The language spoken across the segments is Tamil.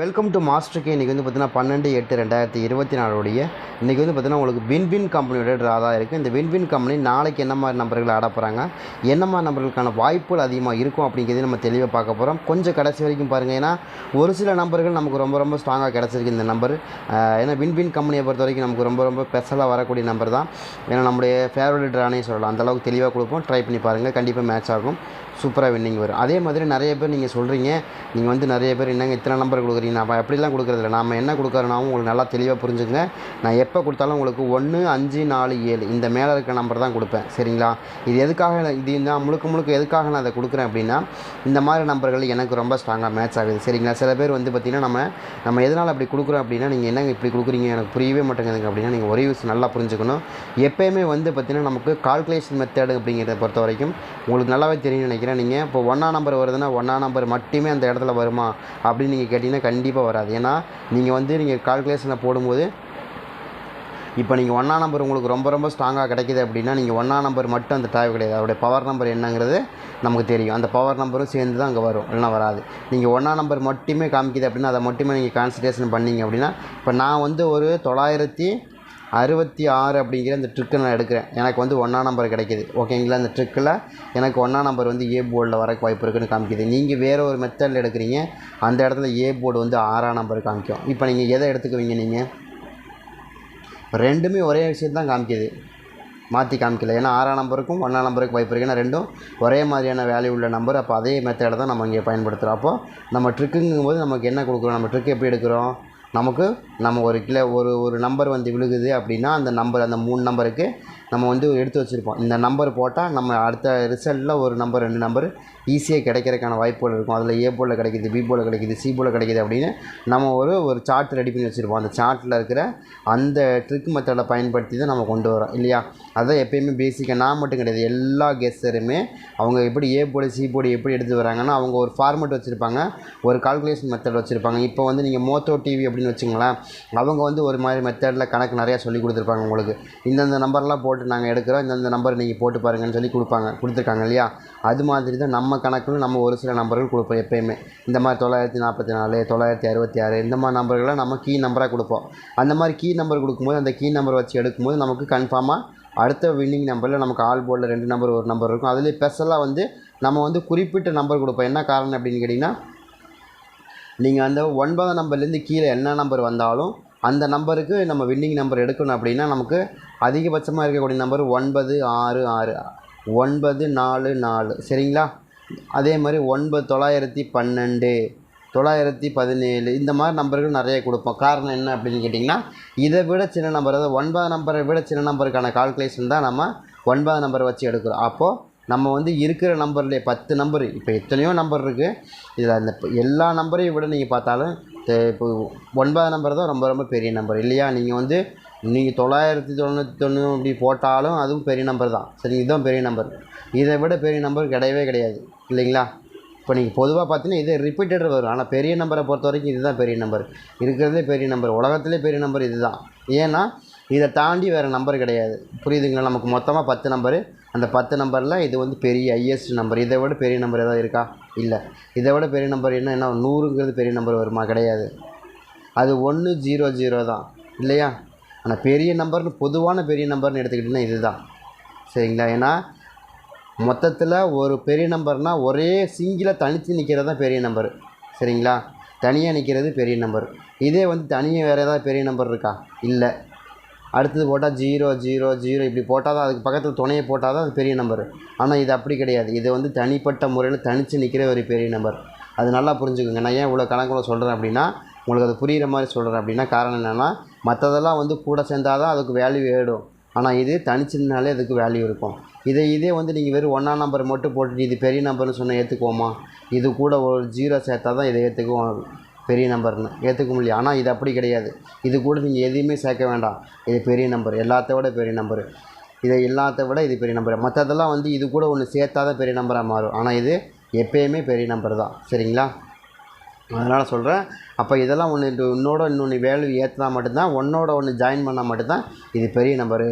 வெல்கம் டு மாஸ்டர் கே இன்றைக்கி வந்து பார்த்தீங்கன்னா பன்னெண்டு எட்டு ரெண்டாயிரத்தி இருபத்தி நாலுடைய இன்றைக்கி வந்து பார்த்தீங்கன்னா உங்களுக்கு வின்வின் கம்பெனியோட ட்ரா தான் இருக்குது இந்த வின்வின் கம்பெனி நாளைக்கு என்ன மாதிரி நம்பர்கள் ஆட போகிறாங்க என்ன மாதிரி நம்பர்களுக்கான வாய்ப்புகள் அதிகமாக இருக்கும் அப்படிங்கிறத நம்ம தெளிவாக பார்க்க போகிறோம் கொஞ்சம் கடைசி வரைக்கும் பாருங்கள் ஏன்னா ஒரு சில நம்பர்கள் நமக்கு ரொம்ப ரொம்ப ஸ்ட்ராங்காக கிடச்சிருக்கு இந்த நம்பர் ஏன்னா வின்வின் கம்பெனியை பொறுத்த வரைக்கும் நமக்கு ரொம்ப ரொம்ப ஸ்பெஷலாக வரக்கூடிய நம்பர் தான். ஏன்னா நம்முடைய ஃபேவரட் ட்ரானே சொல்லலாம். அந்தளவுக்கு தெளிவாக கொடுப்போம். ட்ரை பண்ணி பாருங்கள் கண்டிப்பாக மேட்ச் ஆகும். சூப்பராக வின்னிங் வரும். அதே மாதிரி நிறைய பேர் நீங்கள் சொல்கிறீங்க நீங்கள் வந்து நிறைய பேர் என்னங்க இத்தனை நம்பர் கொடுக்குறீங்க? நான் அப்படிலாம் கொடுக்குறதில்ல. நாம் என்ன கொடுக்குறோனாவும் உங்களுக்கு நல்லா தெளிவாக புரிஞ்சுங்க நான் எப்போ கொடுத்தாலும் உங்களுக்கு ஒன்று அஞ்சு நாலு ஏழு இந்த மேலே இருக்க நம்பர் தான் கொடுப்பேன். சரிங்களா? இது எதுக்காக நான் இது நான் முழுக்க முழுக்க எதுக்காக நான் அதை கொடுக்குறேன் அப்படின்னா இந்த மாதிரி நம்பர்கள் எனக்கு ரொம்ப ஸ்ட்ராங்காக மேட்ச் ஆகுது. சரிங்களா? சில பேர் வந்து பார்த்திங்கன்னா நம்ம நம்ம எதனால் அப்படி கொடுக்குறோம் அப்படின்னா நீங்கள் என்னங்க இப்படி கொடுக்குறீங்க? எனக்கு புரியவே மாட்டேங்குதுங்க அப்படின்னா நீங்கள் ஒரே விஷயம் நல்லா புரிஞ்சுக்கணும். எப்போயுமே வந்து பார்த்திங்கன்னா நமக்கு கால்குலேஷன் மெத்தேடு அப்படிங்கிறத பொறுத்த வரைக்கும் உங்களுக்கு நல்லாவே தெரியும் நினைக்கிறேன். நீங்கள் இப்போ ஒன்றா நம்பர் வருதுன்னா ஒன்றா நம்பர் மட்டுமே அந்த இடத்துல வருமா அப்படின்னு நீங்கள் கேட்டிங்கன்னா கண்டிப்பாக வராது. ஏன்னா நீங்கள் வந்து நீங்கள் கால்குலேஷனை போடும்போது இப்போ நீங்கள் ஒன்றா நம்பர் உங்களுக்கு ரொம்ப ரொம்ப ஸ்ட்ராங்காக கிடைக்கிது அப்படின்னா நீங்கள் ஒன்றா நம்பர் மட்டும் அந்த தேவை கிடையாது. அதோடைய பவர் நம்பர் என்னங்கிறது நமக்கு தெரியும். அந்த பவர் நம்பரும் சேர்ந்து தான் அங்கே வரும். இல்லைனா வராது. நீங்கள் ஒன்றா நம்பர் மட்டுமே காமிக்குது அப்படின்னா அதை மட்டுமே நீங்கள் கான்சன்ட்ரேஷன் பண்ணீங்க அப்படின்னா இப்போ நான் வந்து ஒரு தொள்ளாயிரத்தி அறுபத்தி ஆறு அப்படிங்கிற அந்த ட்ரிக்கை நான் எடுக்கிறேன். எனக்கு வந்து ஒன்றா நம்பர் கிடைக்கிது. ஓகேங்களா? அந்த ட்ரிக்கில் எனக்கு ஒன்றா நம்பர் வந்து ஏ போர்டில் வரக்கு வாய்ப்பு இருக்குன்னு காமிக்குது. நீங்கள் வேறு ஒரு மெத்தடில் எடுக்கிறீங்க. அந்த இடத்துல ஏ போர்டு வந்து ஆறாம் நம்பர் காமிக்கும். இப்போ நீங்கள் எதை எடுத்துக்குவீங்க நீங்கள் ரெண்டுமே ஒரே விஷயம் தான் காமிக்குது. மாற்றி காமிக்கல. ஏன்னா ஆறாம் நம்பருக்கும் ஒன்றாம் நம்பருக்கு வாய்ப்பு இருக்குது ஏன்னா ரெண்டும் ஒரே மாதிரியான வேல்யூ உள்ள நம்பர் அப்போ அதே மெத்தடை தான் நம்ம இங்கே பயன்படுத்துகிறோம். அப்போ நம்ம ட்ரிக்குங்கும் போது நமக்கு என்ன கொடுக்குறோம்? நம்ம ட்ரிக் எப்படி எடுக்கிறோம்? நமக்கு நம்ம ஒரு கிலோ ஒரு ஒரு நம்பர் வந்து விழுகுது அப்படின்னா அந்த நம்பர் அந்த மூணு நம்பருக்கு நம்ம வந்து எடுத்து வச்சுருப்போம். இந்த நம்பர் போட்டால் நம்ம அடுத்த ரிசல்ட்டில் ஒரு நம்பர் ரெண்டு நம்பர் ஈஸியாக கிடைக்கிறதுக்கான வாய்ப்புகள் இருக்கும். அதில் ஏ போல் கிடைக்கிது பி போல் கிடைக்கிது சி போல் கிடைக்கிது அப்படின்னு நம்ம ஒரு ஒரு சார்ட் ரெடி பண்ணி வச்சுருப்போம். அந்த சார்ட்டில் இருக்கிற அந்த ட்ரிக் மெத்தடை பயன்படுத்தி தான் நம்ம கொண்டு வரோம் இல்லையா? அதான் எப்பயுமே பேசிக்காக நான் மட்டும் கிடையாது எல்லா கெஸ்ஸருமே அவங்க எப்படி ஏ போல் சி போல் எப்படி எடுத்து வராங்கன்னா அவங்க ஒரு ஃபார்மெட் வச்சுருப்பாங்க ஒரு கால்குலேஷன் மெத்தட் வச்சுருப்பாங்க. இப்போ வந்து நீங்கள் மோத்தோ டிவி அப்படின்னு வச்சுங்களேன். அவங்க வந்து ஒரு மாதிரி மெத்தடில் கணக்கு நிறையா சொல்லி கொடுத்துருப்பாங்க உங்களுக்கு. இந்தந்த நம்பர்லாம் போட்டு நாங்கள் எடுக்கிறோம். இந்தந்த நம்பர் நீங்கள் போட்டு பாருங்கன்னு சொல்லி கொடுப்பாங்க. கொடுத்துருக்காங்க இல்லையா? அது மாதிரி தான் நம்ம கணக்குன்னு நம்ம ஒரு சில நம்பர்கள் கொடுப்போம் எப்போயுமே. இந்த மாதிரி தொள்ளாயிரத்தி நாற்பத்தி நாலு தொள்ளாயிரத்தி அறுபத்தி ஆறு இந்த மாதிரி நம்பர்களை நம்ம கீ நம்பராக கொடுப்போம். அந்த மாதிரி கீ நம்பர் கொடுக்கும்போது அந்த கீ நம்பர் வச்சு எடுக்கும்போது நமக்கு கன்ஃபார்மாக அடுத்த வின்னிங் நம்பரில் நமக்கு ஆல் போர்டில் ரெண்டு நம்பர் ஒரு நம்பர் இருக்கும். அதுலேயே ஸ்பெஷலாக வந்து நம்ம வந்து குறிப்பிட்ட நம்பர் கொடுப்போம். என்ன காரணம் அப்படின்னு கேட்டிங்கன்னா நீங்கள் அந்த ஒன்பதாம் நம்பர்லேருந்து கீழே என்ன நம்பர் வந்தாலும் அந்த நம்பருக்கு நம்ம வின்னிங் நம்பர் எடுக்கணும் அப்படின்னா நமக்கு அதிகபட்சமாக இருக்கக்கூடிய நம்பர் ஒன்பது ஆறு ஆறு. ஒன்பது நாலு நாலு. சரிங்களா? அதே மாதிரி ஒன்பது தொள்ளாயிரத்தி பன்னெண்டு தொள்ளாயிரத்தி பதினேழு. இந்த மாதிரி நம்பர்கள் நிறைய கொடுப்போம். காரணம் என்ன அப்படின்னு கேட்டிங்கன்னா இதை விட சின்ன நம்பர் அதாவது ஒன்பது நம்பரை விட சின்ன நம்பருக்கான கால்குலேஷன் தான் நம்ம ஒன்பது நம்பரை வச்சு எடுக்கிறோம். அப்போது நம்ம வந்து இருக்கிற நம்பர்லேயே பத்து நம்பர் இப்போ எத்தனையோ நம்பர் இருக்குது இதில் அந்த எல்லா நம்பரையும் விட நீங்கள் பார்த்தாலும் இப்போ ஒன்பது நம்பர் தான் ரொம்ப ரொம்ப பெரிய நம்பர். இல்லையா? நீங்கள் வந்து நீங்கள் தொள்ளாயிரத்தி தொண்ணூற்றி தொண்ணூறு இப்படி போட்டாலும் அதுவும் பெரிய நம்பர் தான். சரி இதுதான் பெரிய நம்பர். இதை விட பெரிய நம்பர் கிடையவே கிடையாது. இல்லைங்களா? இப்போ நீங்கள் பொதுவாக பார்த்தீங்கன்னா இது ரிப்பீட்டட் வரும். ஆனால் பெரிய நம்பரை பொறுத்த வரைக்கும் இதுதான் பெரிய நம்பர். இருக்கிறதுலே பெரிய நம்பர். உலகத்திலே பெரிய நம்பர் இதுதான். ஏன்னா இதை தாண்டி வேறு நம்பர் கிடையாது. புரியுதுங்களா? நமக்கு மொத்தமாக பத்து நம்பரு. அந்த பத்து நம்பரில் இது வந்து பெரிய ஹையஸ்ட் நம்பர். இதை விட பெரிய நம்பர் ஏதாவது இருக்கா? இல்லை. இதை விட பெரிய நம்பர் என்ன? என்ன நூறுங்கிறது பெரிய நம்பர் வருமா? கிடையாது. அது ஒன்று ஜீரோ ஜீரோ தான். இல்லையா? ஆனால் பெரிய நம்பர்னு பொதுவான பெரிய நம்பர்னு எடுத்துக்கிட்டிங்கன்னா இதுதான். சரிங்களா? ஏன்னா மொத்தத்தில் ஒரு பெரிய நம்பர்னால் ஒரே சிங்கிளாக தனித்து நிற்கிறது தான் பெரிய நம்பர். சரிங்களா? தனியாக நிற்கிறது பெரிய நம்பர். இதே வந்து தனியாக வேறு ஏதாவது பெரிய நம்பர் இருக்கா? இல்லை. அடுத்தது போட்டால் ஜீரோ ஜீரோ ஜீரோ. இப்படி போட்டால் தான் அதுக்கு பக்கத்தில் துணையை போட்டால் தான் அது பெரிய நம்பர் ஆனால் இது அப்படி கிடையாது. இது வந்து தனிப்பட்ட முறையில் தனித்து நிற்கிற ஒரு பெரிய நம்பர் அது நல்லா புரிஞ்சுக்கோங்க. நான் ஏன் இவ்வளோ கணக்கில் சொல்கிறேன் அப்படின்னா உங்களுக்கு அது புரிகிற மாதிரி சொல்கிறேன் அப்படின்னா காரணம் என்னென்னா மற்றதெல்லாம் வந்து கூட சேர்ந்தால் தான் அதுக்கு வேல்யூ ஏடும் ஆனால் இது தனிச்சுனாலே அதுக்கு வேல்யூ இருக்கும். இதை இதே வந்து நீங்கள் வெறும் ஒன்றாம் நம்பர் மட்டும் போட்டுட்டு இது பெரிய நம்பர்னு சொன்னால் ஏற்றுக்குவோமா இது கூட ஒரு ஜீரோ சேர்த்தா தான் இதை ஏற்றுக்குவோம் பெரிய நம்பர்னு ஏற்றுக்க முடியும் ஆனால் இது அப்படி கிடையாது. இது கூட நீங்கள் எதையுமே சேர்க்க வேண்டாம். இது பெரிய நம்பர் எல்லாத்த விட பெரிய நம்பர் இதை இல்லாத விட இது பெரிய நம்பர் மற்றதெல்லாம் வந்து இது கூட ஒன்று சேர்த்தா தான் பெரிய நம்பராக மாறும். ஆனால் இது எப்பயுமே பெரிய நம்பர் தான். சரிங்களா? அதனால் சொல்கிறேன் அப்போ இதெல்லாம் ஒன்று இன்னோட இன்னொன்று வேல்யூ ஏற்றினா மட்டும்தான் ஒன்றோட ஒன்று ஜாயின் பண்ணால் மட்டும்தான் இது பெரிய நம்பரு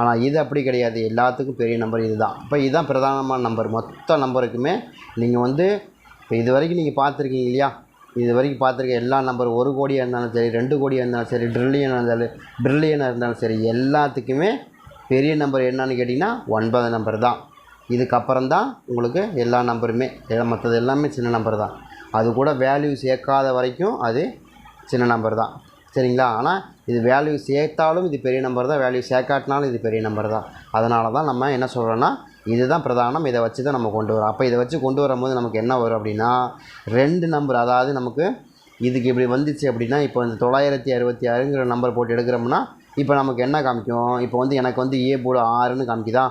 ஆனால் இது அப்படி கிடையாது. எல்லாத்துக்கும் பெரிய நம்பர் இதுதான். இப்போ இதுதான் பிரதானமான நம்பர் மொத்த நம்பருக்குமே நீங்கள் வந்து இப்போ இது வரைக்கும் நீங்கள் பார்த்துருக்கீங்க இல்லையா? இது வரைக்கும் பார்த்துருக்க எல்லா நம்பர் ஒரு கோடியாக இருந்தாலும் சரி ரெண்டு கோடியாக இருந்தாலும் சரி ட்ரில்லியனாக இருந்தாலும் ட்ரில்லியனாக இருந்தாலும் சரி எல்லாத்துக்குமே பெரிய நம்பர் என்னன்னு கேட்டிங்கன்னா ஒன்பது நம்பர் தான். இதுக்கப்புறம் தான் உங்களுக்கு எல்லா நம்பருமே மற்றது எல்லாமே சின்ன நம்பர் தான். அது கூட வேல்யூ சேர்க்காத வரைக்கும் அது சின்ன நம்பர் தான். சரிங்களா? ஆனால் இது வேல்யூ சேர்த்தாலும் இது பெரிய நம்பர் தான் வேல்யூ சேர்க்காட்டினாலும் இது பெரிய நம்பர் தான். அதனால தான் நம்ம என்ன சொல்கிறோன்னா இதுதான் பிரதானம். இதை வச்சு தான் நம்ம கொண்டு வரோம். அப்போ இதை வச்சு கொண்டு வரும்போது நமக்கு என்ன வரும் அப்படின்னா ரெண்டு நம்பர் அதாவது நமக்கு இதுக்கு இப்படி வந்துச்சு அப்படின்னா இப்போ இந்த தொள்ளாயிரத்தி அறுபத்தி ஆறுங்கிற நம்பர் போட்டு எடுக்கிறோம்னா இப்போ நமக்கு என்ன காமிக்கும்? இப்போ வந்து எனக்கு வந்து ஏ போர்டு ஆறுன்னு காமிக்குதா?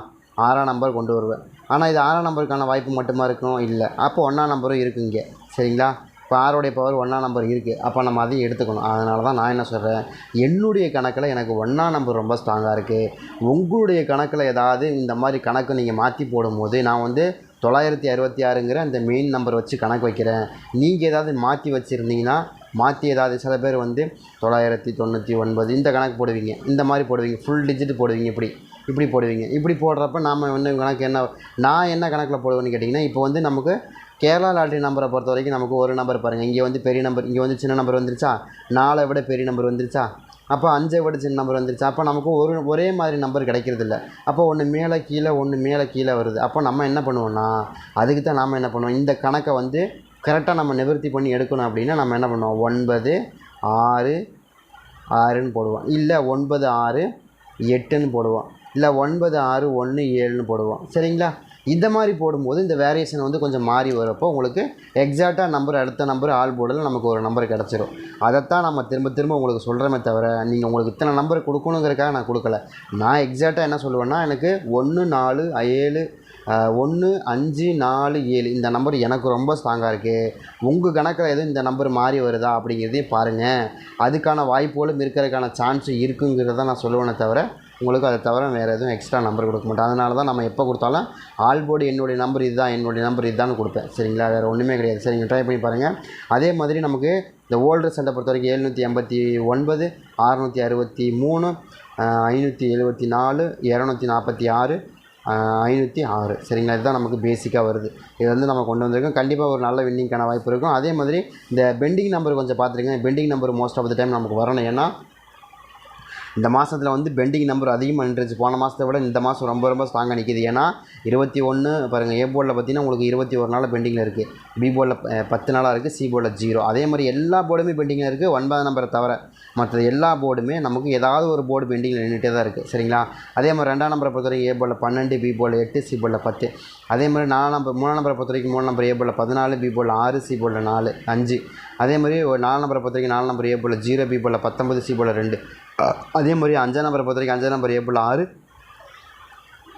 ஆறாம் நம்பர் கொண்டு வருவேன். ஆனால் இது ஆறாம் நம்பருக்கான வாய்ப்பு மட்டுமா இருக்கும்? இல்லை. அப்போ ஒன்றாம் நம்பரும் இருக்குது இங்கே. சரிங்களா? இப்போ ஆறுடைய பவர் ஒன்றா நம்பர் இருக்குது அப்போ நம்ம அதையும் எடுத்துக்கணும். அதனால தான் நான் என்ன சொல்கிறேன் என்னுடைய கணக்கில் எனக்கு ஒன்றா நம்பர் ரொம்ப ஸ்ட்ராங்காக இருக்குது உங்களுடைய கணக்கில் ஏதாவது இந்த மாதிரி கணக்கு நீங்கள் மாற்றி போடும்போது நான் வந்து தொள்ளாயிரத்தி அறுபத்தி ஆறுங்கிற அந்த மெயின் நம்பர் வச்சு கணக்கு வைக்கிறேன். நீங்கள் ஏதாவது மாற்றி வச்சுருந்தீங்கன்னா மாற்றி ஏதாவது சில பேர் வந்து தொள்ளாயிரத்தி தொண்ணூற்றி ஒன்பது இந்த கணக்கு போடுவீங்க. இந்த மாதிரி போடுவீங்க. ஃபுல் டிஜிட் போடுவீங்க. இப்படி இப்படி போடுவீங்க. இப்படி போடுறப்ப நாம் என்ன கணக்கு என்ன நான் என்ன கணக்கில் போடுவேன்னு கேட்டிங்கன்னா இப்போ வந்து நமக்கு கேரளா லாட்ரி நம்பரை பொறுத்த வரைக்கும் நமக்கு ஒரு நம்பர் பாருங்கள் இங்கே வந்து பெரிய நம்பர் இங்கே வந்து சின்ன நம்பர் வந்துருச்சா? நாலை விட பெரிய நம்பர் வந்துருச்சா? அப்போ அஞ்சை விட சின்ன நம்பர் வந்துருச்சா? அப்போ நமக்கு ஒரு ஒரே மாதிரி நம்பர் கிடைக்கிறதில்ல. அப்போ ஒன்று மேலே கீழே ஒன்று மேலே கீழே வருது. அப்போ நம்ம என்ன பண்ணுவோம்னா அதுக்கு தான் நாம் என்ன பண்ணுவோம்? இந்த கணக்கை வந்து கரெக்டாக நம்ம நிவர்த்தி பண்ணி எடுக்கணும் அப்படின்னா நம்ம என்ன பண்ணுவோம்? ஒன்பது ஆறு ஆறுன்னு போடுவோம். இல்லை ஒன்பது ஆறு எட்டுன்னு போடுவோம். இல்லை ஒன்பது ஆறு ஒன்று ஏழுன்னு போடுவோம். சரிங்களா? இந்த மாதிரி போடும்போது இந்த வேரியேஷன் வந்து கொஞ்சம் மாறி வரப்போ உங்களுக்கு எக்ஸாக்டாக நம்பர் அடுத்த நம்பர் ஆல் போர்டில் நமக்கு ஒரு நம்பர் கிடச்சிரும். அதைத்தான் நம்ம திரும்ப திரும்ப உங்களுக்கு சொல்கிறோமே தவிர நீங்கள் உங்களுக்கு இத்தனை நம்பர் கொடுக்கணுங்கிறக்காக நான் கொடுக்கல. நான் எக்ஸாக்டாக என்ன சொல்லுவேன்னா எனக்கு ஒன்று நாலு ஏழு ஒன்று அஞ்சு நாலு ஏழு இந்த நம்பர் எனக்கு ரொம்ப ஸ்ட்ராங்காக இருக்குது உங்கள் கணக்கில் எதுவும் இந்த நம்பர் மாறி வருதா அப்படிங்கிறதையும் பாருங்கள் அதுக்கான வாய்ப்புகளும் இருக்கிறதுக்கான சான்ஸும் இருக்குங்கிறத நான் சொல்லுவேனே தவிர உங்களுக்கு அதை தவிர வேறு எதுவும் எக்ஸ்ட்ரா நம்பர் கொடுக்க மாட்டேன். அதனால தான் நம்ம எப்போ கொடுத்தாலும் ஆல் போர்டு என்னுடைய நம்பர் இதுதான் என்னுடைய நம்பர் இதுதான் கொடுப்பேன். சரிங்களா? வேறு ஒன்றுமே கிடையாது. சரிங்க ட்ரை பண்ணி பாருங்கள் அதே மாதிரி நமக்கு இந்த ஓல்டர் சென்டை பொறுத்த வரைக்கும் எழுநூற்றி எண்பத்தி ஒன்பது அறநூற்றி அறுபத்தி மூணு ஐநூற்றி எழுபத்தி நாலு இரநூத்தி நாற்பத்தி ஆறு ஐநூற்றி ஆறு. சரிங்களா? இதுதான் நமக்கு பேசிக்காக வருது. இது வந்து நம்ம கொண்டு வந்திருக்கோம். கண்டிப்பாக ஒரு நல்ல வின்னிங்கான வாய்ப்பு இருக்கும். அதே மாதிரி இந்த பெண்டிங் நம்பர் கொஞ்சம் பார்த்துருக்கேன். Pending number most of the time நமக்கு வரணும். ஏன்னா இந்த மாதத்தில் வந்து பெண்டிங் நம்பர் அதிகமாக நின்றுச்சு போன மாதத்தை விட இந்த மாதம் ரொம்ப ரொம்ப ஸ்ட்ராங்காக நிற்கிது ஏன்னா இருபத்தி ஒன்று பாருங்கள் ஏ போர்டில் பார்த்தீங்கன்னா உங்களுக்கு இருபத்தி ஒரு நாள் பெண்டிங்கில் இருக்குது பி போர்டில் பத்து நாளாக இருக்குது சி போர்டில் ஜீரோ அதே மாதிரி எல்லா போர்டுமே பெண்டிங்கில் இருக்குது ஒன்பது நம்பரை தவிர மற்ற எல்லா போர்டுமே நமக்கு ஏதாவது ஒரு போர்டு பெண்டிங்கில் நின்றுட்டே தான் இருக்குது சரிங்களா அதே மாதிரி ரெண்டாம் நம்பரை பொறுத்த வரைக்கும் ஏ போர்டில் பன்னெண்டு பி போர்டில் எட்டு சி போர்டில் பத்து அதே மாதிரி நாலாம் நம்பர் மூணாம் நம்பரை பொறுத்த வரைக்கும் மூணு நம்பர் ஏ போர்டில் பதினாலு பி போர்டில் ஆறு சி போர்டில் நாலு அஞ்சு அதே மாதிரி ஒரு நாலு நம்பரை பொறுத்த வரைக்கும் நாலு நம்பர் ஏ போர்டில் ஜீரோ பி போர்டில் பத்தொம்பது சி போர்டில் ரெண்டு அதே மாதிரி அஞ்சாம் நம்பரை பொறுத்த வரைக்கும் அஞ்சாம் நம்பர் ஏ ஆறு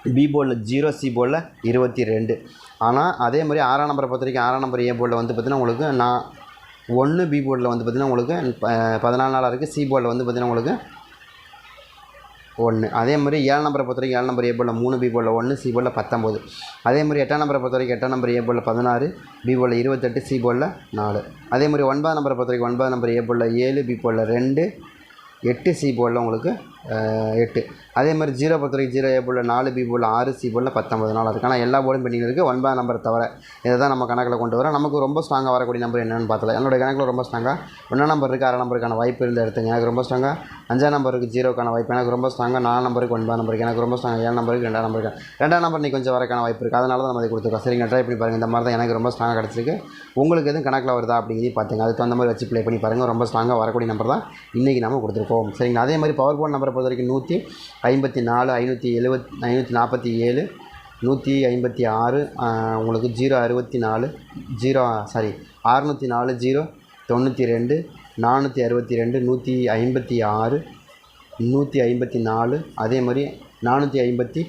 பி போலில் ஜீரோ சி போலில் இருபத்தி ரெண்டு ஆனால் அதே மாதிரி ஆறாம் நம்பரை பொறுத்த வரைக்கும் ஆறாம் நம்பர் ஏ போலில் வந்து பார்த்திங்கன்னா உங்களுக்கு நான் ஒன்று பி போர்டில் வந்து பார்த்திங்கன்னா உங்களுக்கு பதினாலு நாளாக இருக்குது சி போர்டில் வந்து பார்த்திங்கன்னா உங்களுக்கு ஒன்று அதே மாதிரி ஏழு நம்பரை பொறுத்த வரைக்கும் ஏழு நம்பர் ஏ போர்டில் மூணு பி போர்டில் ஒன்று சி போர்டில் பத்தொம்போது அதே மாதிரி எட்டாம் நம்பரை பொறுத்த வரைக்கும் எட்டாம் நம்பர் ஏ போர்டில் பதினாறு பி போர்டில் இருபத்தெட்டு சி போர்டில் நாலு அதே மாதிரி ஒன்பதாம் நம்பரை பொறுத்த வரைக்கும் ஒன்பதாம் நம்பர் ஏ போர்டில் ஏழு பி போர்டில் ரெண்டு எட்டு சி போர்டில் உங்களுக்கு எட்டு. அதே மாதிரி ஜீரோ பொறுத்த வரைக்கும் ஜீரோ ஏ போல் நாலு பி போல் ஆறு சி போல் பத்தொம்பது நாள் இருக்குது ஆனால் எல்லா போர்டும் பெண்டிங் இருக்குது ஒன்பது நம்பர் தவிர இதை தான் நம்ம கணக்கில் கொண்டு வரோம். நமக்கு ரொம்ப ஸ்ட்ராங்காக வரக்கூடிய நம்பர் என்னென்னு பார்த்தல என்னோட கணக்கில் ரொம்ப ஸ்ட்ராங்காக ஒன்றாம் நம்பர் இருக்குது அரை நம்பருக்கான வாய்ப்பு இருந்து எடுத்துங்க. எனக்கு ரொம்ப ஸ்ட்ராங்காக அஞ்சாம் நம்பருக்கு ஜீரோக்கான வாய்ப்பு. எனக்கு ரொம்ப ஸ்ட்ராங்காக நாலு நம்பருக்கு ஒன்பது நம்பருக்கு எனக்கு ரொம்ப ஸ்ட்ராங்காக ஏழு நம்பருக்கு ரெண்டாம் நம்பருக்கு ரெண்டாம் நம்பர் நீ கொஞ்சம் வரக்கான வாய்ப்பு இருக்குது அதனால தான் நம்ம அதை கொடுத்துருக்கோம். சரிங்க ட்ரை பண்ணி பாருங்கள் இந்த மாதிரி தான் எனக்கு ரொம்ப ஸ்ட்ராங்காக கிடச்சிருக்கு. உங்களுக்கு எதுவும் கணக்கில் வருதா அப்படிங்கிறதையும் பார்த்துங்க. அதுக்கு தகுந்த மாதிரி வச்சு ப்ளே பண்ணி பாருங்கள் ரொம்ப ஸ்ட்ராங்காக வரக்கூடிய நம்பர் தான் இன்றைக்கி நம்ம கொடுத்துருக்கோம். சரிங்களா? அதே மாதிரி பவர் போன் நம்பர் பொறுத்த வரைக்கும் நூற்றி ஐம்பத்தி நாலு ஐநூற்றி எழுபத் ஐநூற்றி நாற்பத்தி ஏழு நூற்றி ஐம்பத்தி ஆறு உங்களுக்கு ஜீரோ அறுபத்தி நாலு ஜீரோ சாரி அறுநூற்றி நாலு ஜீரோ தொண்ணூற்றி ரெண்டு நானூற்றி அறுபத்தி ரெண்டு நூற்றி ஐம்பத்தி ஆறு நூற்றி ஐம்பத்தி நாலு அதே மாதிரி நானூற்றி ஐம்பத்தி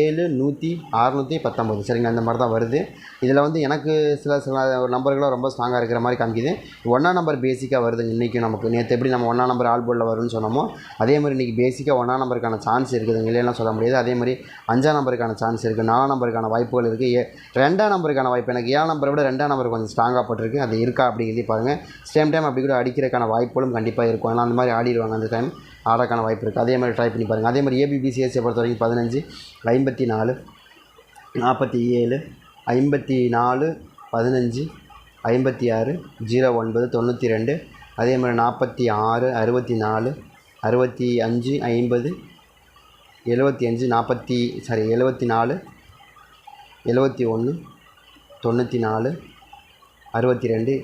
ஏழு நூற்றி அறநூற்றி பத்தொம்பது. சரிங்க அந்த மாதிரி தான் வருது. இதில் வந்து எனக்கு சில சில நம்பர்களும் ரொம்ப ஸ்ட்ராங்காக இருக்கிற மாதிரி காமிக்குது. ஒன்றாம் நம்பர் பேசிக்காக வருதுங்க இன்றைக்கும் நமக்கு. நேற்று எப்படி நம்ம ஒன்றாம் நம்பர் ஆல் போர்டில் வரும்னு சொன்னோமோ அதே மாதிரி இன்றைக்கி பேசிக்காக ஒன்றா நம்பருக்கான சான்ஸ் இருக்குதுங்க. இல்லைன்னா சொல்ல முடியாது. அதே மாதிரி அஞ்சாம் நம்பருக்கான சான்ஸ் இருக்குது நாலாம் நம்பருக்கான வாய்ப்புகள் இருக்குது ஏ ரெண்டாம் நம்பருக்கான வாய்ப்பு. எனக்கு ஏழாம் நம்பரை விட ரெண்டாம் நம்பர் கொஞ்சம் ஸ்ட்ராங்காக பட்டிருக்கு. அது இருக்கா? அப்படிங்கிறதையும் பாருங்கள் சேம் டைம் அப்படி கூட அடிக்கிறதுக்கான வாய்ப்புகளும் கண்டிப்பாக இருக்கும். ஏன்னா அந்த மாதிரி ஆடிடுவாங்க அந்த டைம் ஆடக்கான வாய்ப்பு இருக்குது அதே மாதிரி ட்ரை பண்ணி பாருங்கள் அதே மாதிரி ஏபிபிசிஎஸ்சியை பொறுத்த வரைக்கும் பதினஞ்சு ஐம்பத்தி நாலு நாற்பத்தி ஏழு ஐம்பத்தி நாலு பதினஞ்சு ஐம்பத்தி ஆறு ஜீரோ ஒன்பது தொண்ணூற்றி ரெண்டு அதே மாதிரி நாற்பத்தி ஆறு அறுபத்தி நாலு அறுபத்தி அஞ்சு ஐம்பது எழுபத்தி அஞ்சு நாற்பத்தி சாரி எழுபத்தி நாலு எழுபத்தி ஒன்று தொண்ணூற்றி நாலு அறுபத்தி ரெண்டு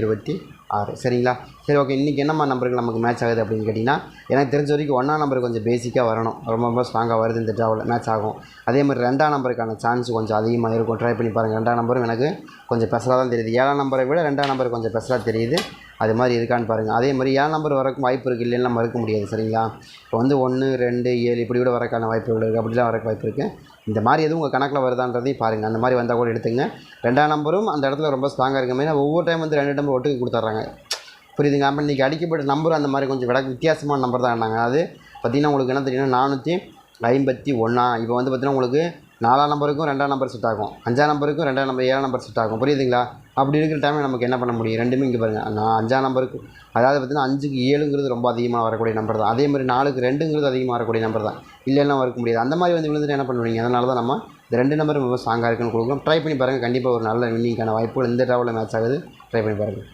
இருபத்தி ஆறு. சரிங்களா? சரி ஓகே இன்றைக்கி என்னம்மா நம்பருக்கு நமக்கு மேட்ச் ஆகுது அப்படின்னு கேட்டிங்கன்னா எனக்கு தெரிஞ்ச வரைக்கும் ஒன்றாம் நம்பர் கொஞ்சம் பேசிக்காக வரணும். ரொம்ப ரொம்ப ஸ்ட்ராங்காக வருது இந்த ட்ராவில் மேட்ச் ஆகும். அதே மாதிரி ரெண்டாம் நம்பருக்கான சான்ஸ் கொஞ்சம் அதிகமாக இருக்கும். ட்ரை பண்ணி பாருங்கள் ரெண்டாம் நம்பரும் எனக்கு கொஞ்சம் பெசலாக தான் தெரியுது. ஏழாம் நம்பரை விட ரெண்டாம் நம்பர் கொஞ்சம் பெசலாக தெரியுது. அது மாதிரி இருக்கான்னு பாருங்கள் அதே மாதிரி ஏன் நம்பர் வரக்கும் வாய்ப்பு இருக்குது இல்லைன்னா மறுக்க முடியாது சரிங்களா? இப்போ வந்து ஒன்று ரெண்டு ஏழு இப்படி கூட வரக்கான வாய்ப்புகள் இருக்குது அப்படிலாம் வரக்கு வாய்ப்பு இருக்குது இந்த மாதிரி எதுவும் உங்கள் கணக்கில் வருதான்றதையும் பாருங்கள் அந்த மாதிரி வந்தால் கூட எடுத்துங்க ரெண்டாம் நம்பரும் அந்த இடத்துல ரொம்ப ஸ்ட்ராங்காக இருக்க மாதிரி ஒவ்வொரு டைம் வந்து ரெண்டு நம்பர் ஒட்டுக்கு கொடுத்துட்றாங்க. புரியுதுங்க? அப்போ இன்றைக்கி அடிக்கப்பட்ட நம்பர் அந்த மாதிரி கொஞ்சம் விட வித்தியாசமான நம்பர் தான். ஆனாங்க அது பார்த்திங்கன்னா உங்களுக்கு என்ன தெரியும்னா நானூற்றி ஐம்பத்தி ஒன்றா இப்போ வந்து பார்த்திங்கன்னா உங்களுக்கு நாலாம் நம்பருக்கும் ரெண்டாம் நம்பர் செட் ஆகும். அஞ்சாம் நம்பருக்கும் ரெண்டாம் நம்பர் ஏழாம் நம்பர் செட் ஆகும். புரியுதுங்களா? அப்படி இருக்கிற டைமில் நமக்கு என்ன பண்ண முடியும்? ரெண்டுமே இங்கே பாருங்கள் நான் அஞ்சாம் நம்பருக்கு அதாவது பார்த்திங்கன்னா அஞ்சுக்கு ஏழுங்கிறது ரொம்ப அதிகமாக வரக்கூடிய நம்பர் தான். அதே மாதிரி நாலுக்கு ரெண்டுங்கிறது அதிகமாக வரக்கூடிய நம்பர் தான். இல்லைன்னா வரக்க முடியாது. அந்த மாதிரி வந்து விழுந்துட்டு என்ன பண்ணுவீங்க? அதனால தான் நம்ம இந்த ரெண்டு நம்பர் ரொம்ப ஸ்ட்ராங்காக இருக்குன்னு கொடுக்குறோம் ட்ரை பண்ணி பாருங்கள் கண்டிப்பாக ஒரு நல்ல வின்னிங்கான வாய்ப்புகள் இந்த ட்ராவலில் மேட்ச் ஆகுது. ட்ரை பண்ணி பாருங்கள்